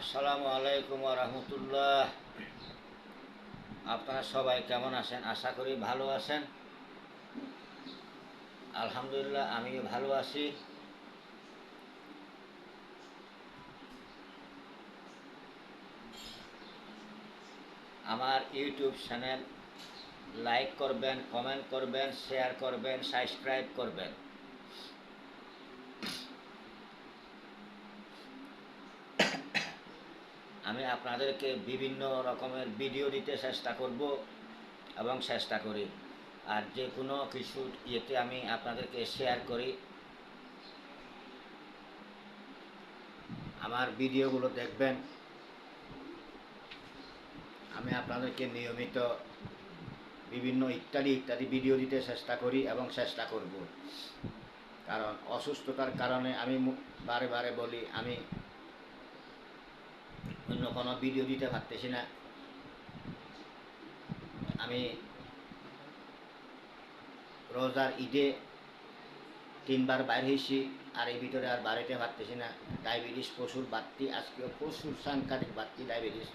আসসালামু আলাইকুম রহমতুল্লাহ। আপনারা সবাই কেমন আছেন? আশা করি ভালো আছেন। আলহামদুলিল্লাহ, আমিও ভালো আছি। আমার ইউটিউব চ্যানেল লাইক করবেন, কমেন্ট করবেন, শেয়ার করবেন, সাবস্ক্রাইব করবেন। আমি আপনাদেরকে বিভিন্ন রকমের ভিডিও দিতে চেষ্টা করব এবং চেষ্টা করি। আর যে কোনো কিছু ইয়েতে আমি আপনাদেরকে শেয়ার করি। আমার ভিডিওগুলো দেখবেন। আমি আপনাদেরকে নিয়মিত বিভিন্ন ইত্যাদি ইত্যাদি ভিডিও দিতে চেষ্টা করি এবং চেষ্টা করব। কারণ অসুস্থতার কারণে আমি বারে বারে বলি, আমি অন্য কোনো ভিডিও দিতে পারতেছি না। আমি রোজার ঈদে তিনবার বাইর হয়েছি, আর এই ভিতরে আর বাড়িতে পারতেছি না। ডায়াবেটিস প্রচুর বাড়তি, আজকেও প্রচুর সাংঘাতিক বাড়তি ডায়াবেটিস,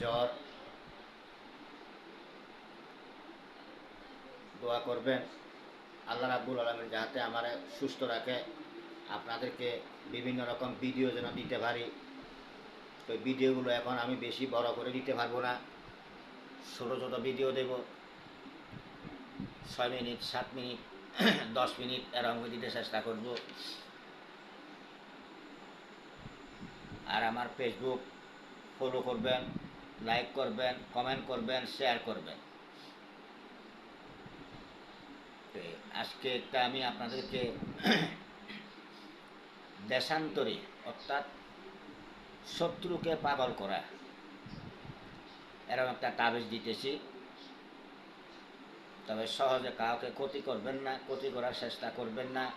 জ্বর। দোয়া করবেন, আল্লাহ রাব্বুল আলমের যাতে আমার সুস্থ রাখে। আপনাদেরকে বিভিন্ন রকম ভিডিও যেন দিতে পারি। তো ভিডিওগুলো এখন আমি বেশি বড় করে দিতে পারব না। ছোটো ছোটো ভিডিও দেব। ছয় মিনিট, সাত মিনিট, দশ মিনিট এরকম দিতে চেষ্টা করব। আর আমার ফেসবুক ফলো করবেন লাইক করবেন কমেন্ট করবেন শেয়ার করবেন। আজকে একটা আমি আপনাদেরকে দেশান্তরী অর্থাৎ শত্রুকে পাগল করা। এরকম একটা তাবিজ দিতেছি। তবে সহজে কাউকে ক্ষতি করবেন না, ক্ষতি করার চেষ্টা করবেন না।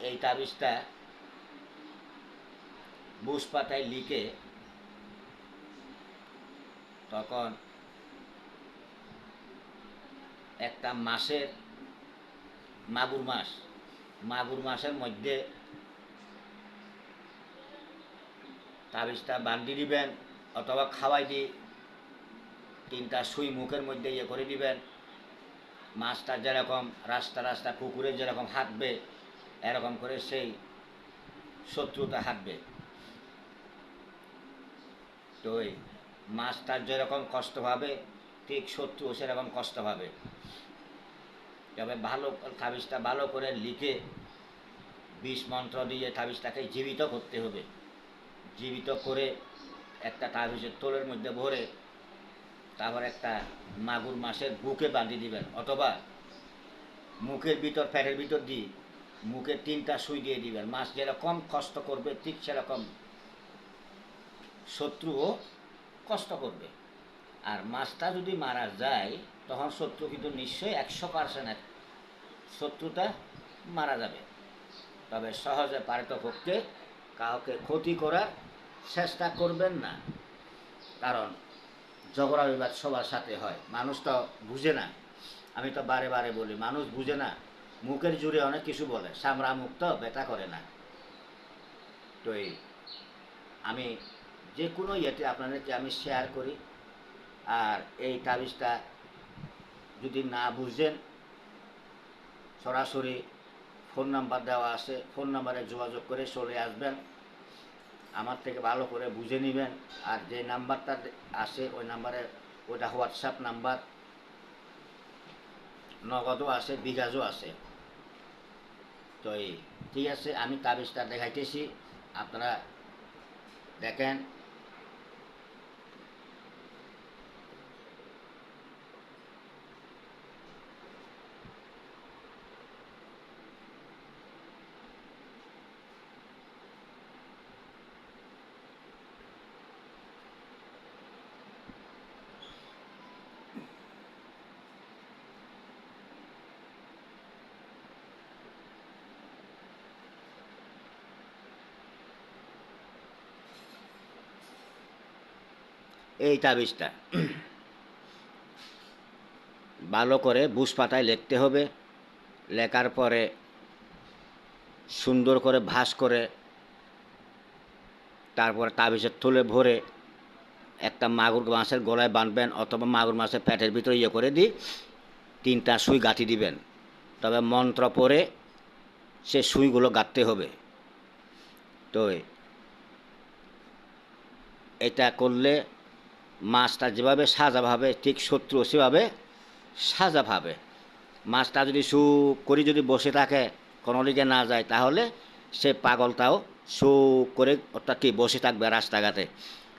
এই তাবিজটা বুস পাতায় লিখে তখন একটা মাসের মাগুর মাস, মাগুর মাসের মধ্যে তাবিজটা বান্ডি দিবেন অথবা খাওয়াই দিয়ে তিনটা সুই মুখের মধ্যে ইয়ে করে দিবেন। মাছটা যেরকম রাস্তা রাস্তা পুকুরে যেরকম হাঁটবে, এরকম করে সেই শত্রুতা হাঁটবে। তো ওই মাছটার যেরকম কষ্ট পাবে, ঠিক শত্রু সেরকম কষ্ট পাবে। তবে ভালো তাবিজটা ভালো করে লিখে বিষ মন্ত্র দিয়ে তাবিজটাকে জীবিত করতে হবে। জীবিত করে একটা তাবিজের তোলের মধ্যে ভরে তারপর একটা মাগুর মাছের বুকে বাঁধি দিবেন, অথবা মুখের ভিতর, ফ্যাটের ভিতর দিয়ে মুখে তিনটা সুই দিয়ে দিবেন। মাছ যেরকম কষ্ট করবে, ঠিক সেরকম শত্রুও কষ্ট করবে। আর মাছটা যদি মারা যায়, তখন শত্রু কিন্তু নিশ্চয়ই একশো পার্সেন্ট শত্রুটা মারা যাবে। তবে সহজে পারিতপক্ষে কাউকে ক্ষতি করার চেষ্টা করবেন না। কারণ ঝগড়া বিবাদ সবার সাথে হয়। মানুষ তো বুঝে না। আমি তো বারে বারে বলি, মানুষ বুঝে না। মুখের জুড়ে অনেক কিছু বলে সামরা মুখ তো ব্যথা করে না। তো এই, আমি যে কোনো ইয়েতে আপনাদেরকে আমি শেয়ার করি। আর এই তাবিজটা যদি না বুঝেন, সরাসরি ফোন নাম্বার দেওয়া আছে, ফোন নাম্বারে যোগাযোগ করে চলে আসবেন। আমার থেকে ভালো করে বুঝে নেবেন। আর যে নাম্বারটা আছে, ওই নাম্বারে ওটা হোয়াটসঅ্যাপ নাম্বার। নগদও আছে বিঘাজও আছে। তো এই, ঠিক আছে, আমি তাবিজটা দেখাইতেছি। আপনারা দেখেন এই তাবিজটা ভালো করে বুস পাতায় লিখতে হবে। লেখার পরে সুন্দর করে ভাস করে তারপরে তাবিজের থলে ভরে একটা মাগুর মাছের গলায় বাঁধবেন অথবা মাগুর মাছের পেটের ভিতরে ইয়ে করে দিয়ে তিনটা সুই গাঁথি দিবেন। তবে মন্ত্র পরে সে সুইগুলো গাঁথতে হবে। তো এটা করলে মাছটা যেভাবে সাজা ভাবে, ঠিক শত্রু সেভাবে সাজা ভাবে। মাছটা যদি সু করে যদি বসে থাকে, কোনো দিকে না যায়, তাহলে সে পাগলটাও সু করে অর্থাৎ কি বসে থাকবে রাস্তাঘাটে।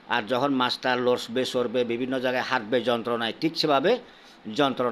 আর যখন মাছটা লড়বে সরবে, বিভিন্ন জায়গায় হাঁটবে, যন্ত্রণায়, ঠিক সেভাবে যন্ত্রণা